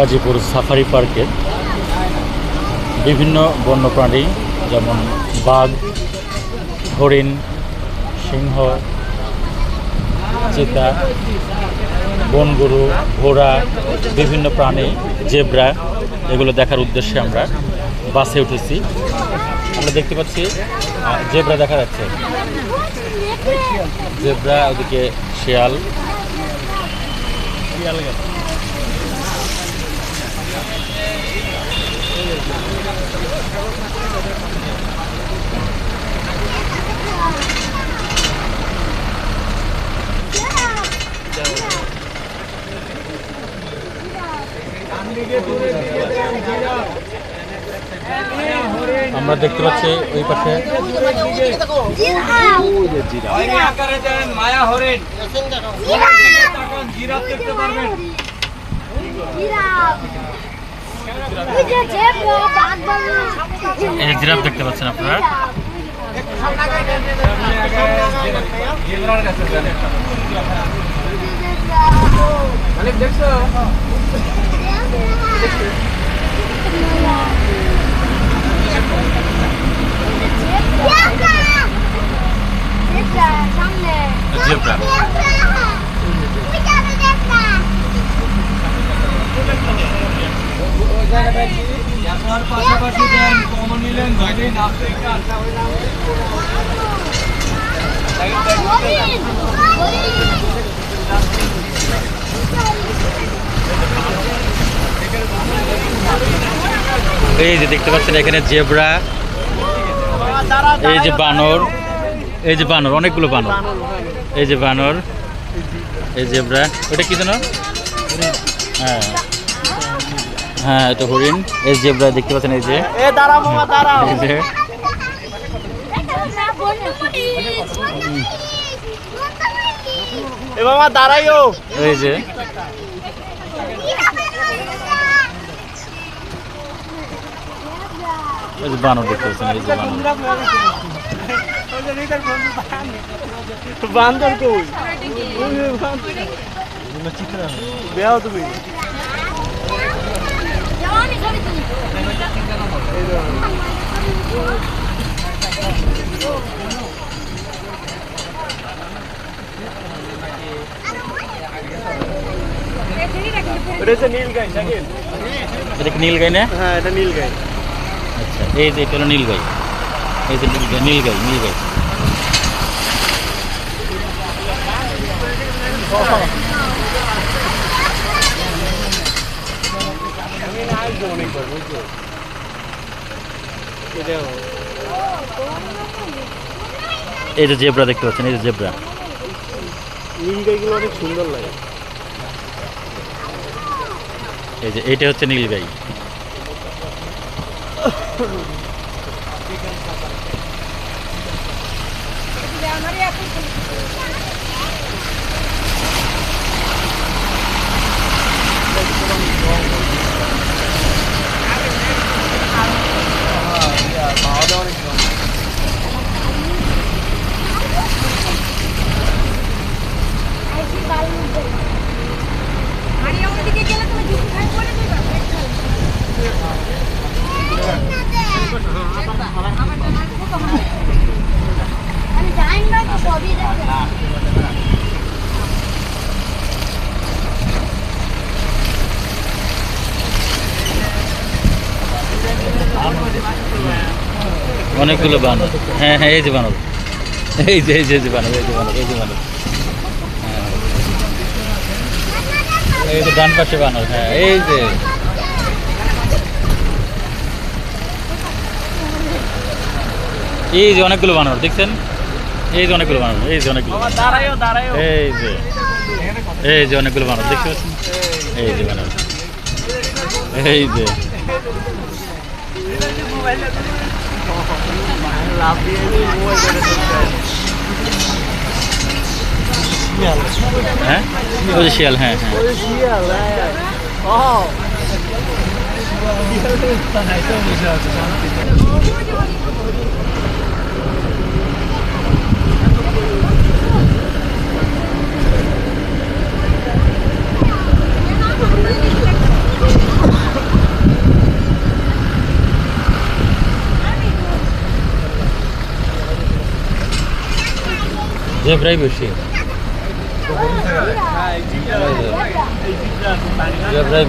Gazipur safari পার্কের বিভিন্ন বন্যপ্রাণী যেমন বাঘ, হরিণ, সিংহ, চিতা, বনগরু, ঘোড়া, বিভিন্ন প্রাণী, জেব্রা, এগুলো দেখার উদ্দেশ্যে আমরা বাসে উঠেছি। আমরা দেখতে পাচ্ছি জেব্রা দেখা যাচ্ছে। জেব্রা ওদিকে শিয়াল। শিয়াল গেছে। আমরা দেখতে পাচ্ছি ওই পাশে। হয়নি আকারে দেন মায়া হরেন জিরাফ দেখতে পারবেন এই জিরাফ দেখতে পাচ্ছেন আপনারা? দেখছ? এই যে দেখতে পাচ্ছেন এখানে জেব্রা এই যে বানর এই যে বানর অনেকগুলো বানর। এই যে বানর এই জেব্রা ওটা কি যেন হ্যাঁ। হ্যাঁ এটা হরিণ। এই জেব্রা দেখতে পাচ্ছেন এই যে। এই যে। এ মামা দাঁড়াইও। এই যে। এই যে বানর দেখতে পাচ্ছেন এই যে বানর। বান্দর কই? বেয়াও তুমি। এটা হচ্ছে নীল গাই এটা নীল গাই না? হ্যাঁ এটা নীল গাই। এই যে এটা হলো নীল গাই। এই যে নীল গাই নীল গাই নীল গাই। আমি না আসব অনেকবার বুঝছ এটাও এই যে জেব্রা দেখতে পাচ্ছেন এই যে জেব্রা। নীল গাইগুলো অনেক সুন্দর লাগে। এই যে এইটা হচ্ছে নীল গাই আমি অনেকগুলো বানর হ্যাঁ হ্যাঁ এই যে বানর এই যে এই যে এই বানর এই যে বানর এই যে বানর হ্যাঁ। এই যে ডান পাশে বানর হ্যাঁ এই যে এই যে অনেকগুলো বানর দেখছেন এই যে অনেকগুলো বানর এই যে অনেকগুলো এই যে এই যে অনেকগুলো বানর দেখতে পাচ্ছেন এই যে বানর এই যে লাভ দিয়ে হ্যাঁ শিয়াল হ্যাঁ হ্যাঁ। জেব্রাই না জেব্রাই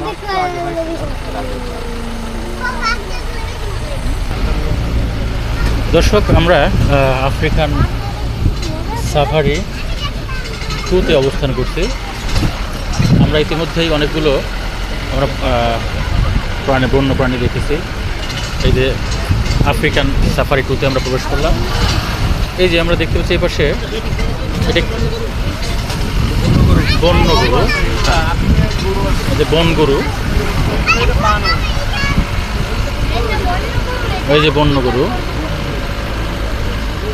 দেখতে দর্শক, আমরা আফ্রিকান সাফারি টুতে অবস্থান করছি। আমরা ইতিমধ্যেই অনেকগুলো, আমরা প্রাণী, বন্য প্রাণী দেখেছি। এই যে আফ্রিকান সাফারি টুতে আমরা প্রবেশ করলাম। এই যে আমরা দেখতে পাচ্ছি এই পাশে, এটা বন্য গরু। এই যে বন গরু। এই যে বন্য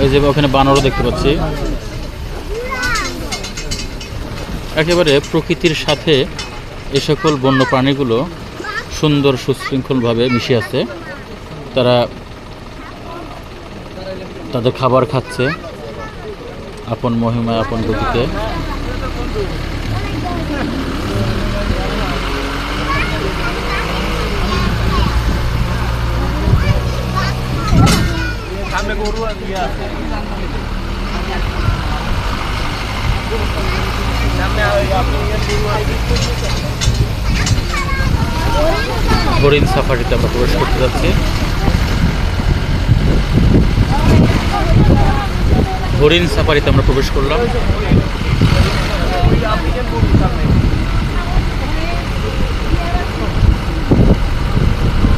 এই যে ওখানে বানরও দেখতে পাচ্ছি। একেবারে প্রকৃতির সাথে এ সকল বন্য প্রাণীগুলো সুন্দর, সুশৃঙ্খলভাবে মিশে আছে। তারা তাদের খাবার খাচ্ছে। আপন মহিমায় আপন গতিতে। সামনে গরু হরিণ সাফারিতে আমরা প্রবেশ করতে যাচ্ছি। হরিণ সাফারিতে আমরা প্রবেশ করলাম।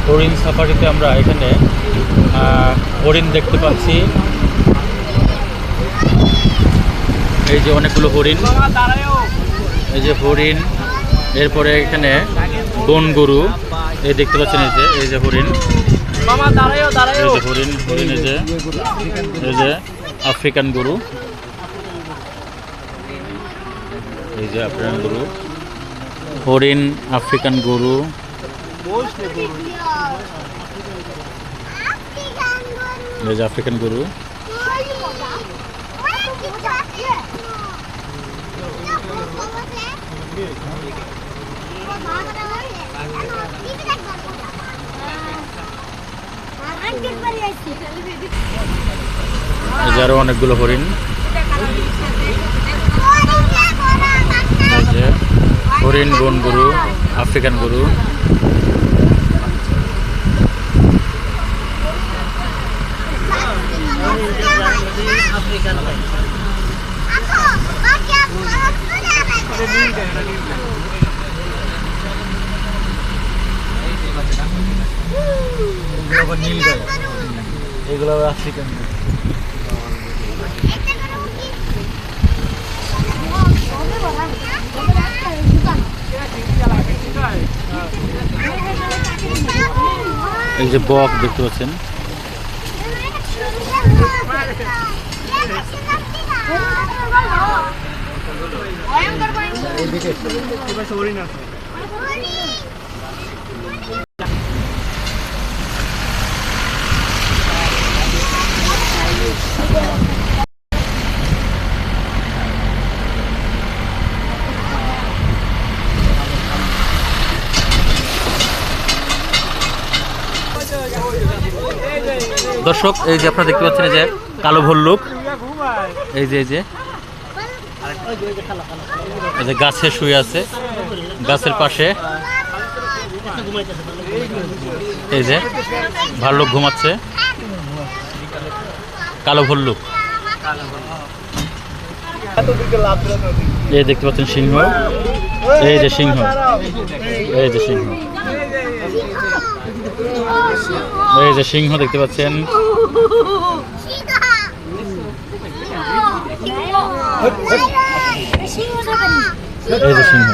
হরিণ সাফারিতে আমরা এখানে হরিণ দেখতে পাচ্ছি। এই যে অনেকগুলো হরিণ। এই যে হরিণ, এরপরে এখানে বন গরু, এই দেখতে পাচ্ছেন এই যে এই যে হরিণ। এই যে হরিণ হরিণ এই যে এই যে আফ্রিকান গরু। এই যে আফ্রিকান গরু। হরিণ, আফ্রিকান গরু। যে আফ্রিকান গরু আরও অনেকগুলো হরিণ। হরিণ বন গরু আফ্রিকান গরু। এগুলো আফ্রিকান এই যে বক দেখতে পাচ্ছেন। এবার দর্শক, এই যে আপনারা দেখতে পাচ্ছেন যে কালো ভল্লুক। এই যে এই যে। এই যে গাছে শুয়ে আছে, গাছের পাশে। এই যে, ভাল্লুক ঘুমাচ্ছে। কালো ভল্লুক। এই দেখতে পাচ্ছেন সিংহ। এই যে সিংহ। এই যে সিংহ। এই যে সিংহ দেখতে পাচ্ছেন। এই যে সিংহ।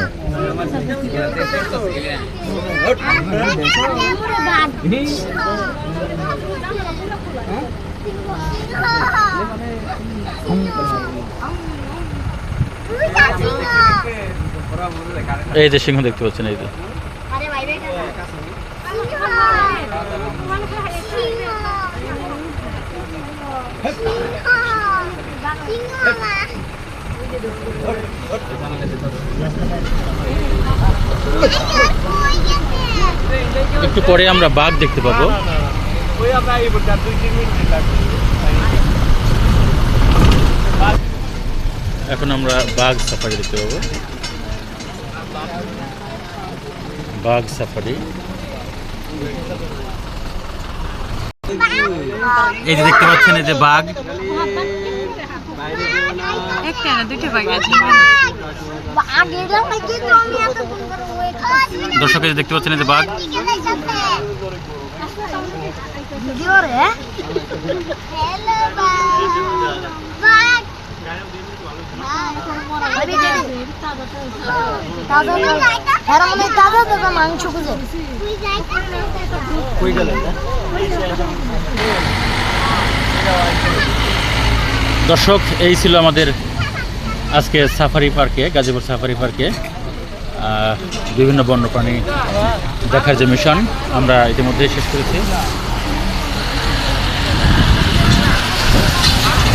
এই যে সিংহ দেখতে পাচ্ছেন, এই যে। একটু পরে আমরা বাঘ দেখতে পাবো। এখন আমরা বাঘ সাফারি দেখতে পাবো। বাঘ সাফারি এই যে দেখতে পাচ্ছেন এই যে বাঘ। দর্শক এই দেখতে পাচ্ছেন এই যে বাঘ। দর্শক, এই ছিল আমাদের আজকে সাফারি পার্কে, গাজীপুর সাফারি পার্কে বিভিন্ন বন্যপ্রাণী দেখার যে মিশন। আমরা ইতিমধ্যেই শেষ করেছি।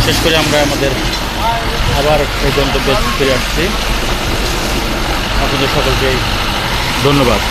শেষ করে আমরা আমাদের আবার সেই গন্তব্যে ফিরে আসছি। আপনাদের সকলকে ধন্যবাদ।